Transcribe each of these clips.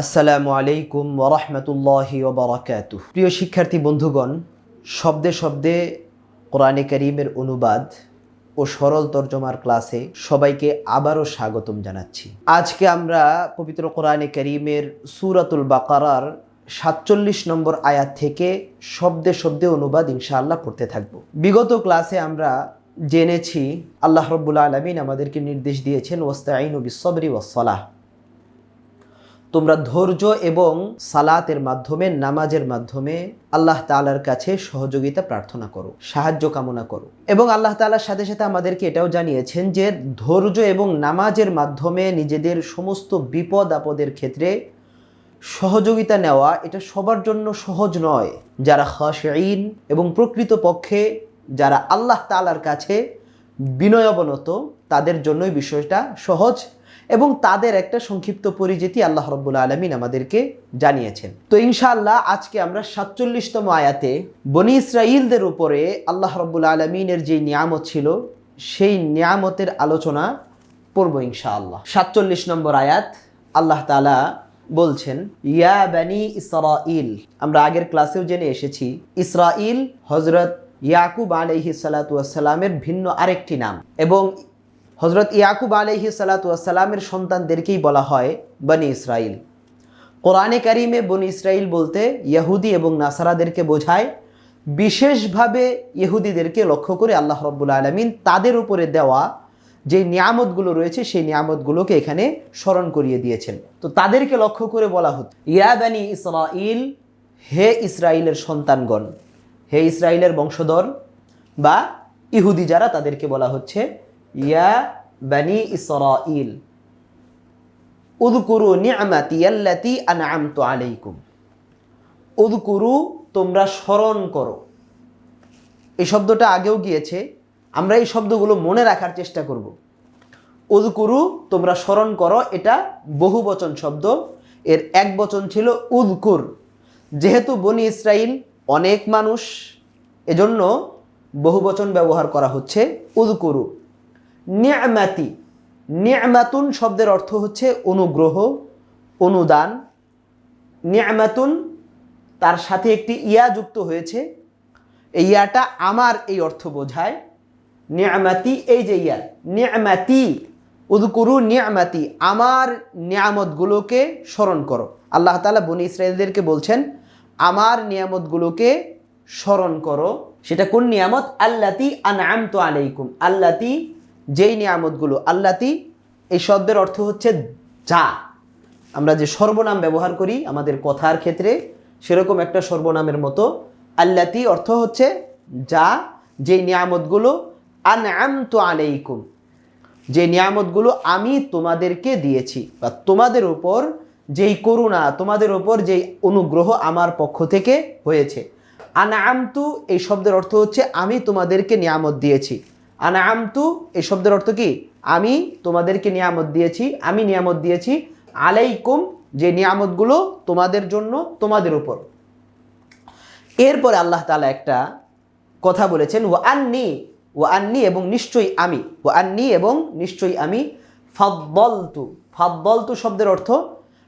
আসসালামু আলাইকুম ওরহমতুল্লাহি ওবরাকাতু প্রিয় শিক্ষার্থী বন্ধুগণ, শব্দে শব্দে কোরআনে করিমের অনুবাদ ও সরল তর্জমার ক্লাসে সবাইকে আবারও স্বাগতম জানাচ্ছি। আজকে আমরা পবিত্র কোরআনে করিমের সুরাতুল বাকারার সাতচল্লিশ নম্বর আয়াত থেকে শব্দে শব্দে অনুবাদ ইনশাআল্লাহ করতে থাকব। বিগত ক্লাসে আমরা জেনেছি, আল্লাহ রব্বুল আলমিন আমাদেরকে নির্দেশ দিয়েছেন ওস্তাইন বিসবরি ওসলাহ তোমরা ধৈর্য এবং সালাতের মাধ্যমে, নামাজের মাধ্যমে আল্লাহ তালার কাছে সহযোগিতা প্রার্থনা করো, সাহায্য কামনা করো। এবং আল্লাহ তালার সাথে সাথে আমাদেরকে এটাও জানিয়েছেন যে, ধৈর্য এবং নামাজের মাধ্যমে নিজেদের সমস্ত বিপদ আপদের ক্ষেত্রে সহযোগিতা নেওয়া, এটা সবার জন্য সহজ নয়। যারা খাশঈন এবং প্রকৃতপক্ষে যারা আল্লাহ তালার কাছে বিনয়বনত তাদের জন্যই বিষয়টা সহজ। এবং তাদের একটা সংক্ষিপ্ত পরিচিতি আল্লাহ রব্বুল আলমিন আমাদেরকে জানিয়েছেন। তো ইনশাআল্লাহ আজকে আমরা সাতচল্লিশতম আয়াতে বনি ইসরাইলদের উপরে আল্লাহ রব্বুল আলমিনের যে নিয়ামত ছিল, সেই নিয়ামতের আলোচনা পড়ব ইনশাআল্লাহ। সাতচল্লিশ নম্বর আয়াত আল্লাহ তালা বলছেন, ইয়া বানি ইসরাইল আমরা আগের ক্লাসেও জেনে এসেছি ইসরাইল হজরত ইয়াকুব আলহি সালাতামের ভিন্ন আরেকটি নাম এবং হজরত ইয়াকুব আলহি সালাতামের সন্তানদেরকেই বলা হয় বনি ইসরাইল কোরআনে কারিমে বনি ইসরাইল বলতে ইহুদি এবং নাসারাদেরকে বোঝায়, বিশেষভাবে ইহুদিদেরকে লক্ষ্য করে আল্লাহ রব্বুল আলমিন তাদের উপরে দেওয়া যে নিয়ামতগুলো রয়েছে, সেই নিয়ামতগুলোকে এখানে স্মরণ করিয়ে দিয়েছেন। তো তাদেরকে লক্ষ্য করে বলা হতো, ইয়া বানি ইসরাইল হে ইসরাইলের সন্তানগণ, হে ইসরাইলের বংশধর বা ইহুদি যারা তাদেরকে বলা হচ্ছে ইয়া বানি ইসরাইল উদকুরু নিয়ামাতি আল্লাতি আনআমতু আলাইকুম। উদকুরু তোমরা স্মরণ করো। এই শব্দটা আগেও গিয়েছে, আমরা এই শব্দগুলো মনে রাখার চেষ্টা করব। উদকুরু তোমরা স্মরণ করো, এটা বহু বচন শব্দ। এর এক বচন ছিল উদকুর যেহেতু বনি ইসরাইল অনেক মানুষ, এজন্য বহু বচন ব্যবহার করা হচ্ছে উদকুরু নিয়ামাতি নিয়ামাতুন শব্দের অর্থ হচ্ছে অনুগ্রহ, অনুদান। নিয়ামাতুন তার সাথে একটি ইয়া যুক্ত হয়েছে। এই ইয়াটা আমার এই অর্থ বোঝায়। নিয়ামাতি এই যে ইয়া নিয়ামাতি উদকুরু নিয়ামাতি আমার নিয়ামতগুলোকে স্মরণ করো। আল্লাহ তালা বনি ইসরায়েলদেরকে বলছেন, আমার নিয়ামতগুলোকে স্মরণ করো। সেটা কোন নিয়ামত? আল্লাতি আনআম তো আলাইকুম। আল্লাতি যেই নিয়ামতগুলো, আল্লাতি, এই শব্দের অর্থ হচ্ছে যা। আমরা যে সর্বনাম ব্যবহার করি আমাদের কথার ক্ষেত্রে, সেরকম একটা সর্বনামের মতো। আল্লাতি অর্থ হচ্ছে যা, যে নিয়ামতগুলো আনআম তো আলাইকুম। যে নিয়ামতগুলো আমি তোমাদেরকে দিয়েছি, বা তোমাদের ওপর যেই করুণা, তোমাদের ওপর যেই অনুগ্রহ আমার পক্ষ থেকে হয়েছে। আনাআমতু, এই শব্দের অর্থ হচ্ছে আমি তোমাদেরকে নিয়ামত দিয়েছি। আনাআমতু, এই শব্দের অর্থ কি? আমি তোমাদেরকে নিয়ামত দিয়েছি, আমি নিয়ামত দিয়েছি, আলাইকুম যে নিয়ামতগুলো তোমাদের জন্য, তোমাদের উপর। এরপরে আল্লাহ তালা একটা কথা বলেছেন ও আন্নি ও আন্নি এবং নিশ্চয়ই আমি ও আন্নি এবং নিশ্চয়ই আমি ফাদ্দলতু। ফাদ্দলতু শব্দের অর্থ,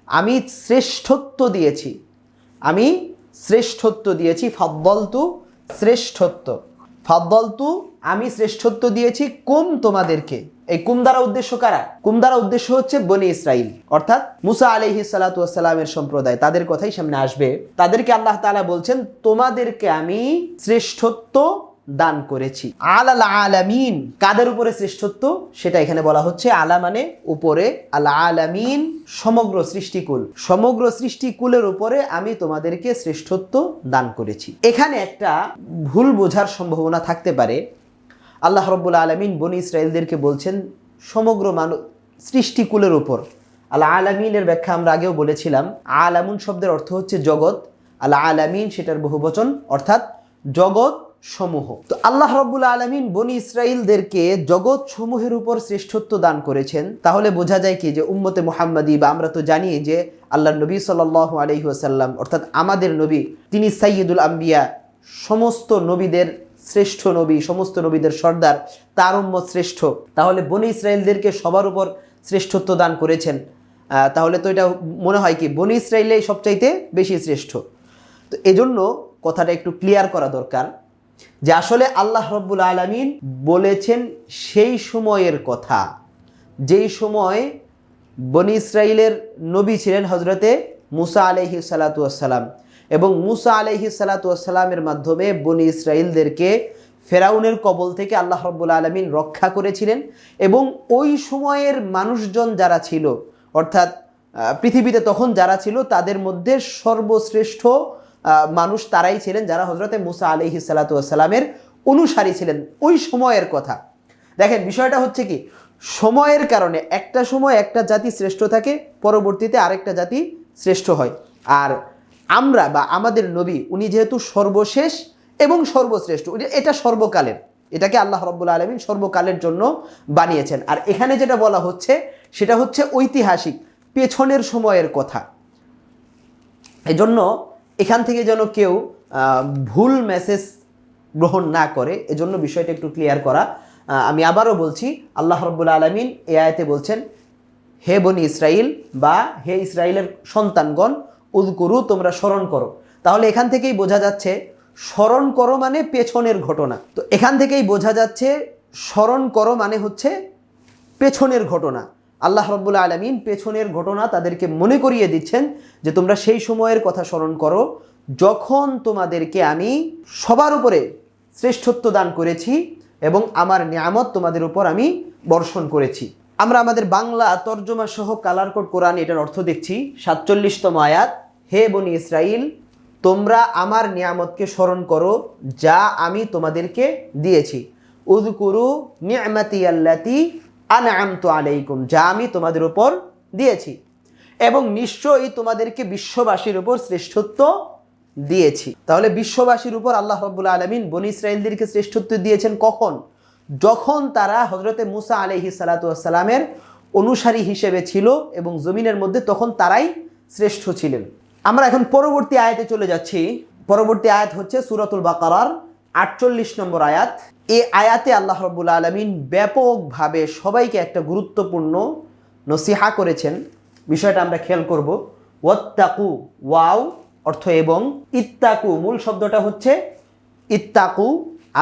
আমি শ্রেষ্ঠত্ব দিয়েছি, আমি শ্রেষ্ঠত্ব দিয়েছি, ফাদ্দলতু শ্রেষ্ঠত্ব। ফাদ্দলতু আমি শ্রেষ্ঠত্ব দিয়েছি কুম তোমাদেরকে। এই কুম দ্বারা উদ্দেশ্য কারা? কুম দ্বারা উদ্দেশ্য হচ্ছে বনি ইসরাইল। অর্থাৎ মুসা আলহি সালাতামের সম্প্রদায়, তাদের কথাই সামনে আসবে। তাদেরকে আল্লাহ তালা বলছেন, তোমাদেরকে আমি শ্রেষ্ঠত্ব দান করেছি। আল আলামিন, কাদের উপরে শ্রেষ্ঠত্ব? সেটা এখানে বলা হচ্ছে আলা মানে উপরে। আল আলামিন, সমগ্র সৃষ্টিকুল। সমগ্র সৃষ্টিকুলের উপরে আমি তোমাদেরকে শ্রেষ্ঠত্ব দান করেছি। এখানে একটা ভুল বোঝার সম্ভাবনা থাকতে পারে। আল্লাহ রব্বুল আলমিন বনি ইসরায়েলদেরকে বলছেন, সমগ্র মানুষ সৃষ্টিকুলের উপর। আল্লাহ আলামিনের ব্যাখ্যা আমরা আগেও বলেছিলাম, আলামুন শব্দের অর্থ হচ্ছে জগৎ। আল্লাহ আলামিন সেটার বহু বচন অর্থাৎ জগৎ সমূহ। তো আল্লাহ রব্বুল আলমিন বনি ইসরায়েলদেরকে জগৎ সমূহের উপর শ্রেষ্ঠত্ব দান করেছেন। তাহলে বোঝা যায় কি যে উম্মতে মোহাম্মদী, বা আমরা তো জানি যে আল্লাহ নবী সাল আলহি আসাল্লাম অর্থাৎ আমাদের নবী, তিনি সাইয়দুল আম্বিয়া, সমস্ত নবীদের শ্রেষ্ঠ নবী, সমস্ত নবীদের সর্দার, তার উম্মত শ্রেষ্ঠ। তাহলে বনি ইসরায়েলদেরকে সবার উপর শ্রেষ্ঠত্ব দান করেছেন। তাহলে তো এটা মনে হয় কি, বনি ইসরায়েলে সবচাইতে বেশি শ্রেষ্ঠ। তো এজন্য কথাটা একটু ক্লিয়ার করা দরকার যে আসলে আল্লাহ রব্বুল আলমিন বলেছেন সেই সময়ের কথা, যেই সময় বনি ইসরায়েলের নবী ছিলেন হজরতে মুসা আলহি সালাতাম এবং মুসা আলহি সালাতামের মাধ্যমে বনি ইসরায়েলদেরকে ফেরাউনের কবল থেকে আল্লাহ রব্বুল আলমিন রক্ষা করেছিলেন এবং ওই সময়ের মানুষজন যারা ছিল, অর্থাৎ পৃথিবীতে তখন যারা ছিল, তাদের মধ্যে সর্বশ্রেষ্ঠ মানুষ তারাই ছিলেন যারা হজরতে মুসা আলহি সালাতামের অনুসারী ছিলেন। ওই সময়ের কথা। দেখেন, বিষয়টা হচ্ছে কি? সময়ের কারণে একটা সময় একটা জাতি শ্রেষ্ঠ থাকে, পরবর্তীতে আরেকটা জাতি শ্রেষ্ঠ হয়। আর আমরা বা আমাদের নবী, উনি যেহেতু সর্বশেষ এবং সর্বশ্রেষ্ঠ এটা সর্বকালের। এটাকে আল্লাহ রব্বুল আলমিন সর্বকালের জন্য বানিয়েছেন। আর এখানে যেটা বলা হচ্ছে, সেটা হচ্ছে ঐতিহাসিক, পেছনের সময়ের কথা। এজন্য এখান থেকে যেন কেউ ভুল মেসেজ গ্রহণ না করে, এজন্য বিষয়টা একটু ক্লিয়ার করা। আমি আবারও বলছি, আল্লাহ রব্বুল আলমিন এ আয়তে বলছেন, হে বনি ইসরাইল বা হে ইসরায়েলের সন্তানগণ উদকুরু তোমরা স্মরণ করো। তাহলে এখান থেকেই বোঝা যাচ্ছে স্মরণ করো মানে পেছনের ঘটনা। তো এখান থেকেই বোঝা যাচ্ছে স্মরণ করো মানে হচ্ছে পেছনের ঘটনা। আল্লাহ রব্বুল আলমিন পেছনের ঘটনা তাদেরকে মনে করিয়ে দিচ্ছেন যে তোমরা সেই সময়ের কথা স্মরণ করো, যখন তোমাদেরকে আমি সবার উপরে শ্রেষ্ঠত্ব দান করেছি এবং আমার নিয়ামত তোমাদের উপর আমি বর্ষণ করেছি। আমরা আমাদের বাংলা তর্জমা সহ কালার কোড কোরআন এটার অর্থ দেখছি সাতচল্লিশতম আয়াত। হে বনি ইসরাইল, তোমরা আমার নিয়ামতকে স্মরণ করো, যা আমি তোমাদেরকে দিয়েছি। উদকুরু নিয়ামাতি আল্লাতি আনআমতু আলাইকুম, যা আমি তোমাদের উপর দিয়েছি। এবং নিশ্চয়ই তোমাদেরকে বিশ্ববাসীর উপর শ্রেষ্ঠত্ব দিয়েছি। তাহলে বিশ্ববাসীর উপর আল্লাহ রব্বুল আলমিন বনি ইসরায়েলদেরকে শ্রেষ্ঠত্ব দিয়েছেন কখন? যখন তারা হজরতে মুসা আলহি সালাতামের অনুসারী হিসেবে ছিল এবং জমিনের মধ্যে, তখন তারাই শ্রেষ্ঠ ছিলেন। আমরা এখন পরবর্তী আয়াতে চলে যাচ্ছি। পরবর্তী আয়াত হচ্ছে সুরাতুল বাকারার আটচল্লিশ নম্বর আয়াত। এই আয়াতে আল্লাহ রব্বুল আলমিন ব্যাপকভাবে সবাইকে একটা গুরুত্বপূর্ণ নসিহা করেছেন। বিষয়টা আমরা খেয়াল করব। ওয়াত্তাকু, ওয়াও অর্থ এবং ইত্তাকু, মূল শব্দটা হচ্ছে ইত্তাকু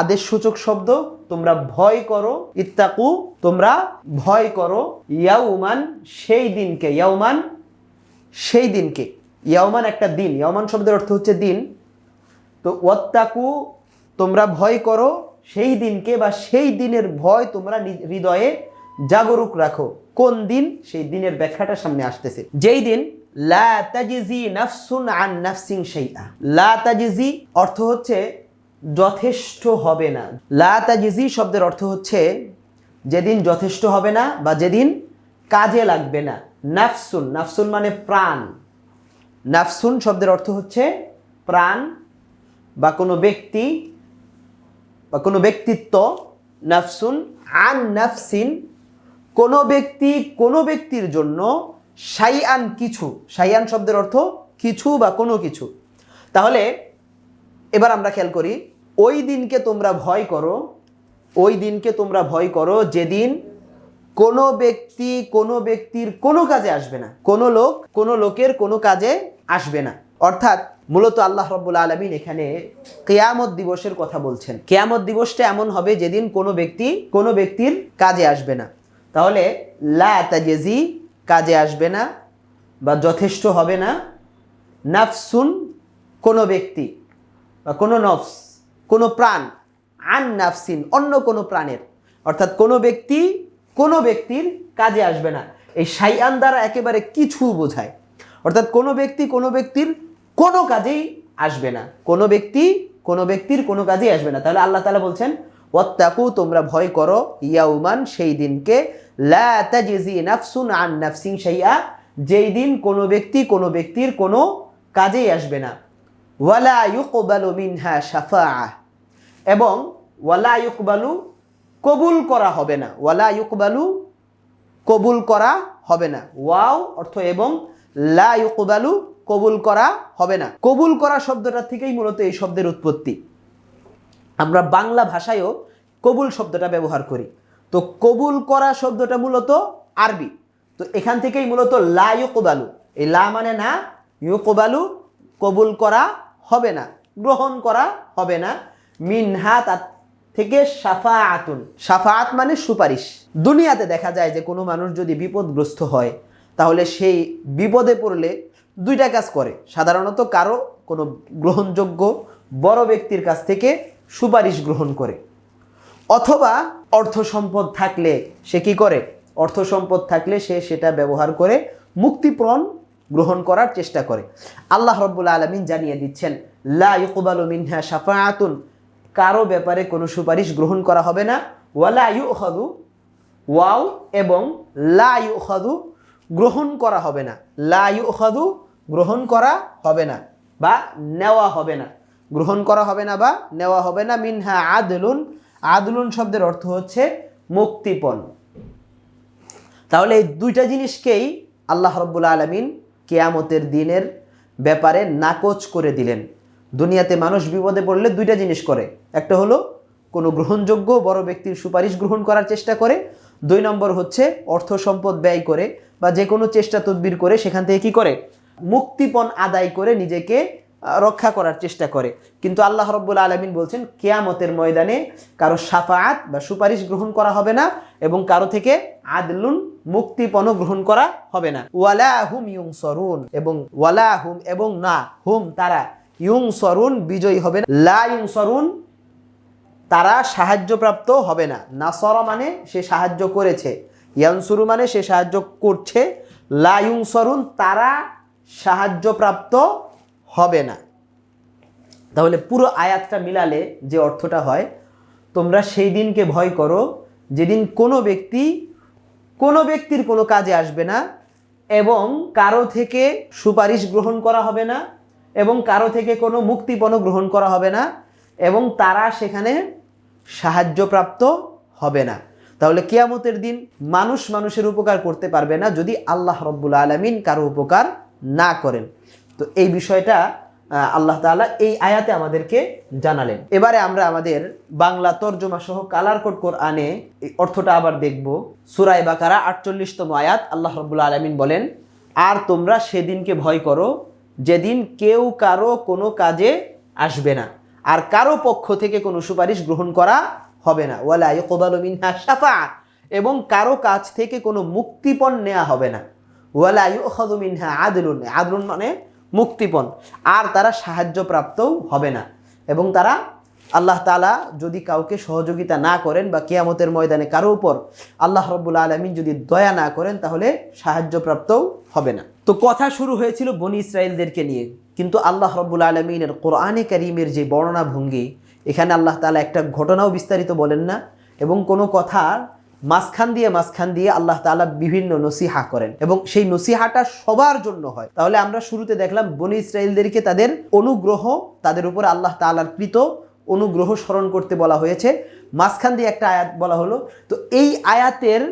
আদেশ সূচক শব্দ। তোমরা ভয় করো, ইত্তাকু, তোমরা ভয় করো। ইয়াউমান, সেই দিনকে, ইয়াউমান, সেই দিনকে। ইয়াউমান একটা দিন। ইয়াউমান শব্দের অর্থ হচ্ছে দিন। তো ওয়াত্তাকু, তোমরা ভয় করো, সেই দিনকে বা সেই দিনের ভয় তোমরা হৃদয়ে জাগরুক রাখো। কোন দিন? সেই দিনের ব্যাখ্যাটা সামনে আসতেছে। যেই দিন, লা তাজিজি নাফসুন আন নাফসিং লা তাজিজি অর্থ হচ্ছে যথেষ্ট হবে না। লা তাজিজি শব্দের অর্থ হচ্ছে যেদিন যথেষ্ট হবে না বা যেদিন কাজে লাগবে না। নাফসুন নাফসুন মানে প্রাণ। নাফসুন শব্দের অর্থ হচ্ছে প্রাণ বা কোনো ব্যক্তি বা কোনো ব্যক্তিত্ব, নাফসুন, আন নাফসিন, কোনো ব্যক্তি কোনো ব্যক্তির জন্য সাইয়ান কিছু সাইয়ান শব্দের অর্থ কিছু বা কোনো কিছু। তাহলে এবার আমরা খেয়াল করি, ওই দিনকে তোমরা ভয় করো, ওই দিনকে তোমরা ভয় করো যেদিন কোনো ব্যক্তি কোনো ব্যক্তির কোনো কাজে আসবে না। কোনো লোক, কোনো লোকের কোনো কাজে আসবে না। অর্থাৎ মূলত আল্লাহ রব্বুল আলমিন এখানে কেয়ামত দিবসের কথা বলছেন। কেয়ামত দিবসটা এমন হবে যেদিন কোনো ব্যক্তি কোনো ব্যক্তির কাজে আসবে না। তাহলে লা কাজে আসবে না বা যথেষ্ট হবে না। নাফসুন কোনো ব্যক্তি বা কোনো নফস, কোনো প্রাণ, আন নাফসিন, অন্য কোনো প্রাণের। অর্থাৎ কোনো ব্যক্তি কোনো ব্যক্তির কাজে আসবে না। এই সাইয়ান দ্বারা একেবারে কিছু বোঝায়। অর্থাৎ কোনো ব্যক্তি কোনো ব্যক্তির কোনো কাজেই আসবে না। কোনো ব্যক্তি কোনো ব্যক্তির কোনো কাজেই আসবে না। তাহলে আল্লাহ তালা বলছেন, ওয়াত্তাকু, তোমরা ভয় করো ইয়াউমান, সেই দিনকে। লা তাজিজি নাফসুন আন নাফসিন শাইআ, যেই দিন কোনো ব্যক্তি কোনো ব্যক্তির কোনো কাজেই আসবে না। ওয়ালা ইউকবালু মিনহা শাফাআহ এবং ওয়ালা ইউকবালু কবুল করা হবে না। ওয়ালা ইউকবালু কবুল করা হবে না। ওয়াও অর্থ এবং লা কবুল করা হবে না। কবুল করা শব্দটা থেকেই মূলত এই শব্দের উৎপত্তি। আমরা বাংলা ভাষায়ও কবুল শব্দটা ব্যবহার করি। তো কবুল করা শব্দটা মূলত আরবি। তো এখান থেকেই মূলত লা ইউকবালু। এই লা মানে না, ইউকবালু কবুল করা হবে না, গ্রহণ করা হবে না। মিনহা তার থেকে সাফাআতুন সাফাআত মানে সুপারিশ। দুনিয়াতে দেখা যায় যে কোনো মানুষ যদি বিপদগ্রস্ত হয় তাহলে সেই বিপদে পড়লে দুইটা কাজ করে। সাধারণত কারও কোনো গ্রহণযোগ্য বড় ব্যক্তির কাছ থেকে সুপারিশ গ্রহণ করে। অথবা অর্থ সম্পদ থাকলে সে কি করে? অর্থ সম্পদ থাকলে সে সেটা ব্যবহার করে মুক্তিপণ গ্রহণ করার চেষ্টা করে। আল্লাহ রব্বুল আলমিন জানিয়ে দিচ্ছেন, লা ইকবালু মিনহা শাফাআতুন। কারও ব্যাপারে কোনো সুপারিশ গ্রহণ করা হবে না। ওয়ালা ইউখাদু। ওয়াও এবং লা ইউখাদু। গ্রহণ করা হবে না। লা ইউখাদু গ্রহণ করা হবে না বা নেওয়া হবে না। গ্রহণ করা হবে না বা নেওয়া হবে না। মিনহা আদলুন আদলুন শব্দের অর্থ হচ্ছে মুক্তিপণ। তাহলে এই দুইটা জিনিসকেই আল্লাহ রব্বুল আলমিন কেয়ামতের দিনের ব্যাপারে নাকচ করে দিলেন। দুনিয়াতে মানুষ বিপদে পড়লে দুইটা জিনিস করে। একটা হলো, কোনো গ্রহণযোগ্য বড় ব্যক্তির সুপারিশ গ্রহণ করার চেষ্টা করে। দুই নম্বর হচ্ছে, অর্থ সম্পদ ব্যয় করে। বা যে কোনো চেষ্টা তদবির করে সেখান থেকে কি করে? মুক্তিপণ আদায় করে নিজেকে রক্ষা করার চেষ্টা করে। কিন্তু আল্লাহ রব্বুল আলমিন বলছেন, কেয়ামতের ময়দানে কারও সাফায়াত বা সুপারিশ গ্রহণ করা হবে না এবং কারও থেকে আদলুন মুক্তিপণ গ্রহণ করা হবে না। ওয়ালা হুম ইউং সরুন এবং, ওয়ালা হুম এবং না, হুম তারা ইউং সরুন বিজয়ী হবে না। লা ইউং সরুন তারা সাহায্যপ্রাপ্ত হবে না। নাসর মানে সে সাহায্য করেছে। ইয়ানসুরু মানে সে সাহায্য করছে লায়ুং সরুন তারা সাহায্যপ্রাপ্ত হবে না। তাহলে পুরো আয়াতটা মিলালে যে অর্থটা হয়, তোমরা সেই দিনকে ভয় করো, যেদিন কোনো ব্যক্তি, কোনো ব্যক্তির কোনো কাজে আসবে না এবং কারও থেকে সুপারিশ গ্রহণ করা হবে না এবং কারও থেকে কোনো মুক্তিপণ গ্রহণ করা হবে না এবং তারা সেখানে সাহায্যপ্রাপ্ত হবে না। তাহলে কিয়ামতের দিন মানুষ মানুষের উপকার করতে পারবে না যদি আল্লাহ রব্বুল আলমিন কারও উপকার না করেন। তো এই বিষয়টা আল্লাহ তাআলা এই আয়াতে আমাদেরকে জানালেন। এবারে আমরা আমাদের বাংলা তর্জমা সহ কালার কোড কোরআনে এই অর্থটা আবার দেখব। সুরাই বাকারা আটচল্লিশতম আয়াত, আল্লাহ রব্বুল আলমিন বলেন, আর তোমরা সেদিনকে ভয় করো যেদিন কেউ কারও কোনো কাজে আসবে না। আর কারও পক্ষ থেকে কোনো সুপারিশ গ্রহণ করা হবে না। ওয়ালা ইকবালু মিনহা শাফা। এবং কারও কাছ থেকে কোনো মুক্তিপণ নেওয়া হবে না। ওয়ালা ইউখাযু মিনহা আদলুন। আদলুন মানে মুক্তিপণ। আর তারা সাহায্যপ্রাপ্তও হবে না। এবং তারা আল্লাহ তালা যদি কাউকে সহযোগিতা না করেন বা কেয়ামতের ময়দানে কারও উপর আল্লাহ রব্বুল আলমিন যদি দয়া না করেন, তাহলে সাহায্যপ্রাপ্তও হবে না। তো কথা শুরু হয়েছিল বনি ইসরায়েলদেরকে নিয়ে। কিন্তু আল্লাহ রব্বুল আলমিনের কোরআনে করিমের যে বর্ণনা ভঙ্গি এখানে আল্লাহ তাআলা একটা ঘটনাও বিস্তারিত বলেন না এবং কোনো কথার মাঝখান দিয়ে মাঝখান দিয়ে আল্লাহ তাআলা বিভিন্ন নসিহা করেন এবং সেই নসিহাটা সবার জন্য হয়। তাহলে আমরা শুরুতে দেখলাম, বনি ইসরায়েলদেরকে তাদের অনুগ্রহ, তাদের উপর আল্লাহ তাআলার কৃত অনুগ্রহ স্মরণ করতে বলা হয়েছে। মাঝখান দিয়ে একটা আয়াত বলা হলো, তো এই আয়াতের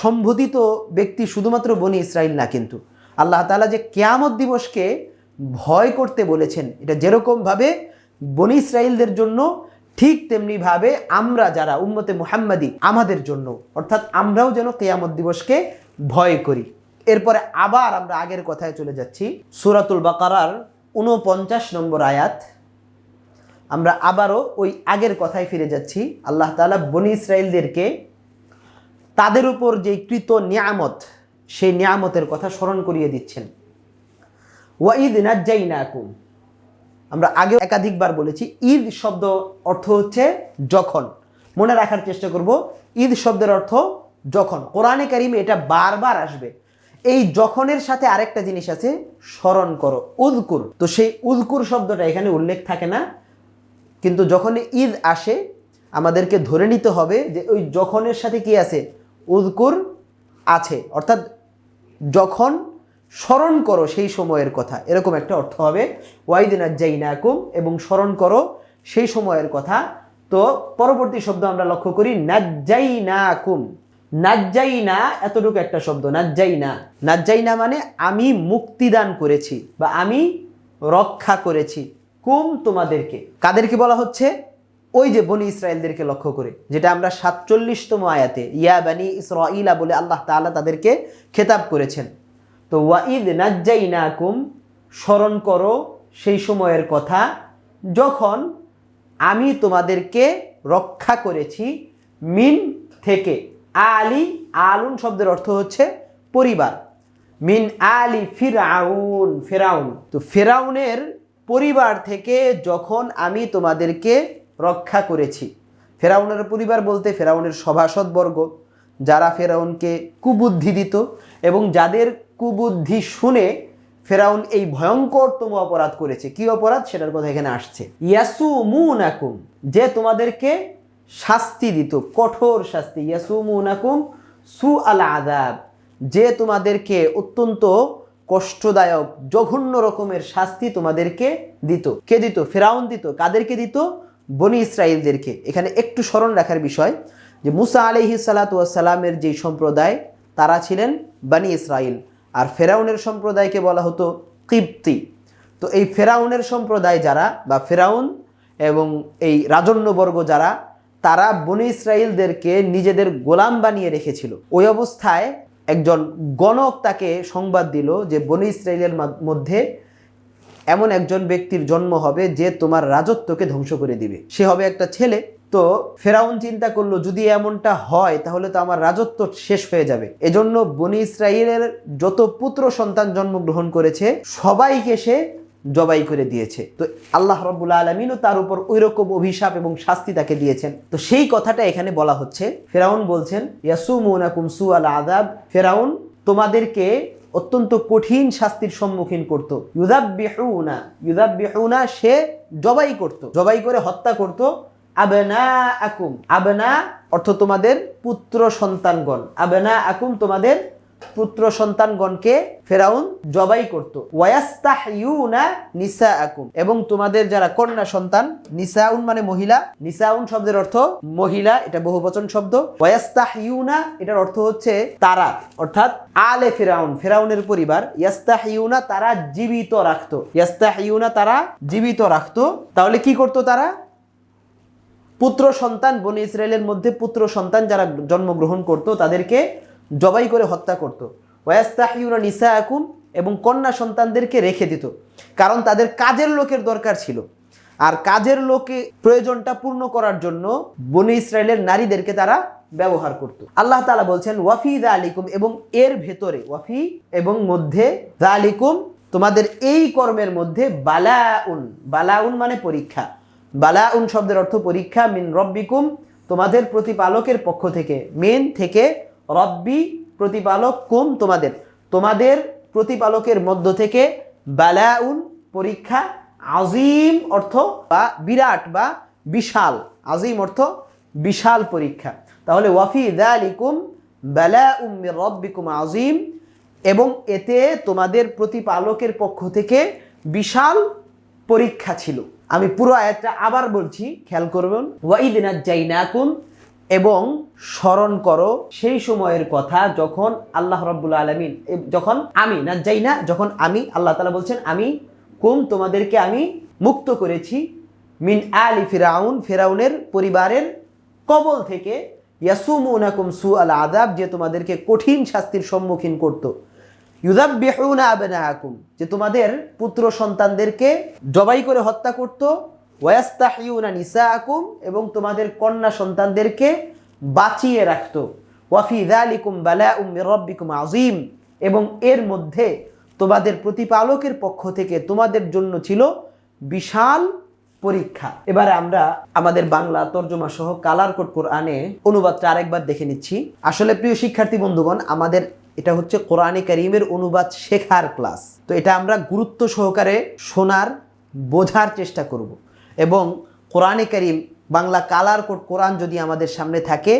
সম্বোধিত ব্যক্তি শুধুমাত্র বনি ইসরায়েল না কিন্তু আল্লাহ তাআলা যে কেয়ামত দিবসকে ভয় করতে বলেছেন, এটা যেরকমভাবে বনি ইসরায়েলদের জন্য ঠিক তেমনিভাবে আমরা যারা, উম্মতে মুহাম্মাদি, আমাদের জন্য। অর্থাৎ আমরাও যেন কেয়ামত দিবসকে ভয় করি। এরপরে আবার আমরা আগের কথায় চলে যাচ্ছি। সুরাতুল বাকারার উনপঞ্চাশ নম্বর আয়াত। আমরা আবারও ওই আগের কথায় ফিরে যাচ্ছি। আল্লাহ তাআলা বনি ইসরায়েলদেরকে তাদের উপর যে কৃত নিয়ামত, সেই নিয়ামতের কথা স্মরণ করিয়ে দিচ্ছেন। ওয়াঈদ নাজ্জাইনাকুম। আমরা আগে একাধিকবার বলেছি, ঈদ শব্দ অর্থ হচ্ছে যখন। মনে রাখার চেষ্টা করব, ঈদ শব্দের অর্থ যখন। কোরআনে কারিমে এটা বারবার আসবে। এই যখনের সাথে আরেকটা জিনিস আছে, স্মরণ করো উদকুর তো সেই উদকুর শব্দটা এখানে উল্লেখ থাকে না, কিন্তু যখন ঈদ আসে, আমাদেরকে ধরে নিতে হবে যে ওই যখনের সাথে কি আছে? উদকুর আছে। অর্থাৎ যখন স্মরণ করো সেই সময়ের কথা। এরকম একটা অর্থ হবে ওয়াইদিন জাইনাকুম এবং স্মরণ করো সেই সময়ের কথা। তো পরবর্তী শব্দ আমরা লক্ষ্য করি, নাজ্জাইনাকুম। নাজ্জাইনা এতটুকু একটা শব্দ, নাজ্জাইনা। নাজ্জাইনা মানে আমি মুক্তিদান করেছি বা আমি রক্ষা করেছি। কুম তোমাদেরকে। কাদেরকে বলা হচ্ছে? ওই যে বনি ইসরায়েলদেরকে লক্ষ্য করে, যেটা আমরা সাতচল্লিশতম আয়াতে, ইয়া বানি ইসরাইলা বলে আল্লাহ তাআলা তাদেরকে খেতাব করেছেন। তো ওয়াইদ নাজ্জাইনাকুম, স্মরণ করো সেই সময়ের কথা, যখন আমি তোমাদেরকে রক্ষা করেছি মিন থেকে। আলি, আলুন শব্দের অর্থ হচ্ছে পরিবার। মিন আলি ফিরাউন, ফেরাউন। তো ফেরাউনের পরিবার থেকে যখন আমি তোমাদেরকে রক্ষা করেছি। ফেরাউনের পরিবার বলতে ফেরাউনের সভাসদবর্গ, যারা ফেরাউনকে কুবুদ্ধি দিত এবং যাদের কুবুদ্ধি শুনে ফেরাউন এই ভয়ঙ্করতম অপরাধ করেছে। কি অপরাধ? সেটার কথা এখানে আসছে। ইয়াসু মুনাকুম যে তোমাদেরকে শাস্তি দিত, কঠোর শাস্তি। ইয়াসু মুনাকুম সু আল আদাব যে তোমাদেরকে অত্যন্ত কষ্টদায়ক, জঘন্য রকমের শাস্তি তোমাদেরকে দিত। কে দিত? ফেরাউন দিত। কাদেরকে দিত? বনি ইসরায়েলদেরকে এখানে একটু স্মরণ রাখার বিষয় যে মুসা আলহি সালাতামের যে সম্প্রদায়, তারা ছিলেন বানি ইসরায়েল আর ফেরাউনের সম্প্রদায়কে বলা হতো কিপ্তি তো এই ফেরাউনের সম্প্রদায় যারা বা ফেরাউন এবং এই রাজন্যবর্গ যারা, তারা বনি ইসরায়েলদেরকে নিজেদের গোলাম বানিয়ে রেখেছিল। ওই অবস্থায় একজন গণক তাকে সংবাদ দিল যে বনি ইসরায়েলের মধ্যে এমন একজন ব্যক্তির জন্ম হবে যে তোমার রাজত্বকে ধ্বংস করে দিবে। সে হবে একটা ছেলে। তো ফেরাউন চিন্তা করল, যদি এমনটা হয়, তাহলে তো আমার রাজত্ব শেষ হয়ে যাবে। এজন্য বনি ইসরায়েলের যত পুত্র সন্তান জন্মগ্রহণ করেছে, সবাইকে সে জবাই করে দিয়েছে। তো আল্লাহ রব্বুল আলমিনও তার উপর ওই রকম অভিশাপ এবং শাস্তি তাকে দিয়েছেন। তো সেই কথাটা এখানে বলা হচ্ছে। ফেরাউন বলছেন, ইয়াসুমুনাকুম সু আল আদাব ফেরাউন তোমাদেরকে অত্যন্ত কঠিন শাস্তির সম্মুখীন করত। ইউদাব্বিহুনা ইউদাব্বিহুনা সে জবাই করত, জবাই করে হত্যা করত। আবেনা আকুম আবেনা অর্থ তোমাদের পুত্র সন্তানগণ। আবেনা আকুম তোমাদের পুত্র সন্তানগণকে ফেরাউন জবাই করত। ওয়াস্তাহিউনা নিসা আকুম এবং তোমাদের যারা কন্যা সন্তান, নিসাউন মানে মহিলা। নিসাউন শব্দের অর্থ মহিলা, এটা বহুবচন শব্দ। ওয়াস্তাহিউনা এটার অর্থ হচ্ছে তারা, অর্থাৎ আলে ফেরাউন, ফেরাউনের পরিবার। ইয়াস্তাহিউনা, তারা জীবিত রাখতো। ইয়াস্তাহিউনা, তারা জীবিত রাখতো। তাহলে কি করতো তারা? পুত্র সন্তান, বনি ইসরায়েলের মধ্যে পুত্র সন্তান যারা জন্মগ্রহণ করত, তাদেরকে জবাই করে হত্যা করত। ওয়াস্তাহিউরা নিসা আকুম এবং কন্যা সন্তানদেরকে রেখে দিত। কারণ তাদের কাজের লোকের দরকার ছিল। আর কাজের লোকে প্রয়োজনটা পূর্ণ করার জন্য বনি ইসরায়েলের নারীদেরকে তারা ব্যবহার করত। আল্লাহ তালা বলছেন, ওয়াফি দা আলিকুম এবং এর ভেতরে, ওয়াফি এবং মধ্যে দা আলিকুম তোমাদের এই কর্মের মধ্যে বালাউন। বালাউন মানে পরীক্ষা। বালাউন শব্দের অর্থ পরীক্ষা, মিন রব্বিকুম, তোমাদের প্রতিপালকের পক্ষ থেকে। মেন থেকে রব্বি প্রতিপালক কুম তোমাদের। তোমাদের প্রতিপালকের মধ্য থেকে বালাউন, পরীক্ষা, আজিম অর্থ বা বিরাট বা বিশাল। আজিম অর্থ বিশাল পরীক্ষা। তাহলে ওয়াফি দালিকুম বালাউম মির রব্বিকুম আজিম এবং এতে তোমাদের প্রতিপালকের পক্ষ থেকে বিশাল পরীক্ষা ছিল। আমি পুরো আয়াতটা আবার বলছি, খেয়াল করবেন। ওয়াইদিনা জাইনাকুম এবং স্মরণ করো সেই সময়ের কথা যখন আল্লাহ রব্বুল আলমিন যখন আমি, না যাই না যখন আমি, আল্লাহ তালা বলছেন, আমি কুম, তোমাদেরকে আমি মুক্ত করেছি মিন আলি ফেরাউন, ফেরাউনের পরিবারের কবল থেকে, ইয়াসুমুনাকুম সু আল আদাব যে তোমাদেরকে কঠিন শাস্তির সম্মুখীন করতো। ইউদাব্বিহুনা যে তোমাদের পুত্র সন্তানদেরকে জবাই করে হত্যা করত ওয়াস্তাহিউনা নিসাআকুম, এবং তোমাদের কন্যা সন্তানদেরকে বাঁচিয়ে রাখত। ওয়াফি যালিকুম বালাউম মির রাব্বিকুম এবং এর মধ্যে তোমাদের প্রতিপালকের পক্ষ থেকে তোমাদের জন্য ছিল বিশাল পরীক্ষা। এবারে আমরা আমাদের বাংলা তর্জমা সহ কালার কোড কোরআনে অনুবাদটা আরেকবার দেখে নিচ্ছি। আসলে প্রিয় শিক্ষার্থী বন্ধুগণ, আমাদের এটা হচ্ছে কোরআনে কারিমের অনুবাদ শেখার ক্লাস। তো এটা আমরা গুরুত্ব সহকারে শোনার, বোঝার চেষ্টা করব। এবং কোরআনে কারিম, বাংলা কালার কোড কোরআন যদি আমাদের সামনে থাকে,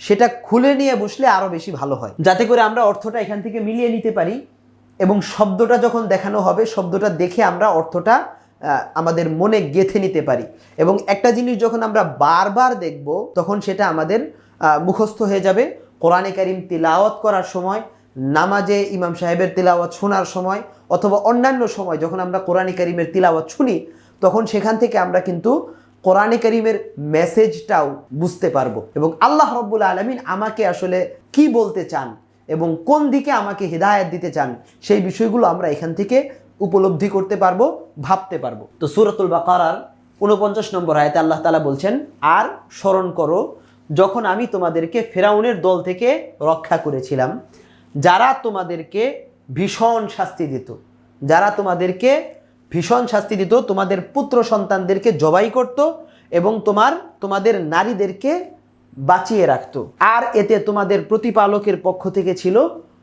সেটা খুলে নিয়ে বসলে আরও বেশি ভালো হয়। যাতে করে আমরা অর্থটা এখান থেকে মিলিয়ে নিতে পারি এবং শব্দটা যখন দেখানো হবে, শব্দটা দেখে আমরা অর্থটা আমাদের মনে গেথে নিতে পারি। এবং একটা জিনিস যখন আমরা বারবার দেখব, তখন সেটা আমাদের মুখস্থ হয়ে যাবে। কোরআনে কারিম তিলাওয়াত করার সময় নামাজে ইমাম সাহেবের তিলাওয়াত শোনার সময় অথবা অন্যান্য সময় যখন আমরা কোরআনে কারিমের তিলাওয়াত শুনি, তখন সেখান থেকে আমরা কিন্তু কোরআনে করিমের মেসেজটাও বুঝতে পারব এবং আল্লাহ রব্বুল আলমিন আমাকে আসলে কি বলতে চান এবং কোন দিকে আমাকে হৃদায়ত দিতে চান, সেই বিষয়গুলো আমরা এখান থেকে উপলব্ধি করতে পারব, ভাবতে পারব। তো সুরতুল বাকারার উনপঞ্চাশ নম্বর আয়তে আল্লাহ তালা বলছেন, আর স্মরণ করো, যখন আমি তোমাদেরকে ফেরাউনের দল থেকে রক্ষা করেছিলাম যারা তোমাদেরকে ভীষণ শাস্তি দিত, যারা তোমাদেরকে ভীষণ শাস্তি দিত, তোমাদের পুত্র সন্তানদেরকে জবাই করত এবং তোমার, তোমাদের নারীদেরকে বাঁচিয়ে রাখত। আর এতে তোমাদের প্রতিপালকের পক্ষ থেকে ছিল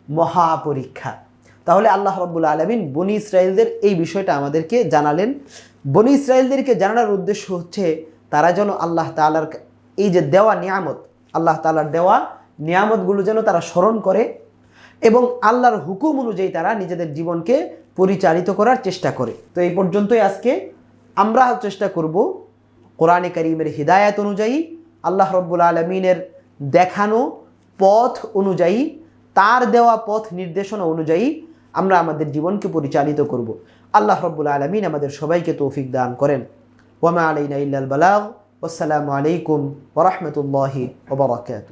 মহাপরীক্ষা। তাহলে আল্লাহ রব্বুল আলমিন বনি ইসরায়েলদের এই বিষয়টা আমাদেরকে জানালেন। বনি ইসরায়েলদেরকে জানানোর উদ্দেশ্য হচ্ছে, তারা যেন আল্লাহ তালার এই যে দেওয়া নিয়ামত, আল্লাহ তালার দেওয়া নিয়ামতগুলো যেন তারা স্মরণ করে এবং আল্লাহর হুকুম অনুযায়ী তারা নিজেদের জীবনকে পরিচালিত করার চেষ্টা করে। তো এই পর্যন্তই আজকে। আমরা চেষ্টা করব কোরআনে করিমের হৃদায়ত অনুযায়ী, আল্লাহ রব্বুল আলমিনের দেখানো পথ অনুযায়ী, তার দেওয়া পথ নির্দেশনা অনুযায়ী আমরা আমাদের জীবনকে পরিচালিত করব। আল্লাহ রব্বুল আলমিন আমাদের সবাইকে তৌফিক দান করেন। ওমা আলাইনা ইল্লাল বালাগ। আসসালামু আলাইকুম ওরহমতুল্লাহি ওবরাকাতু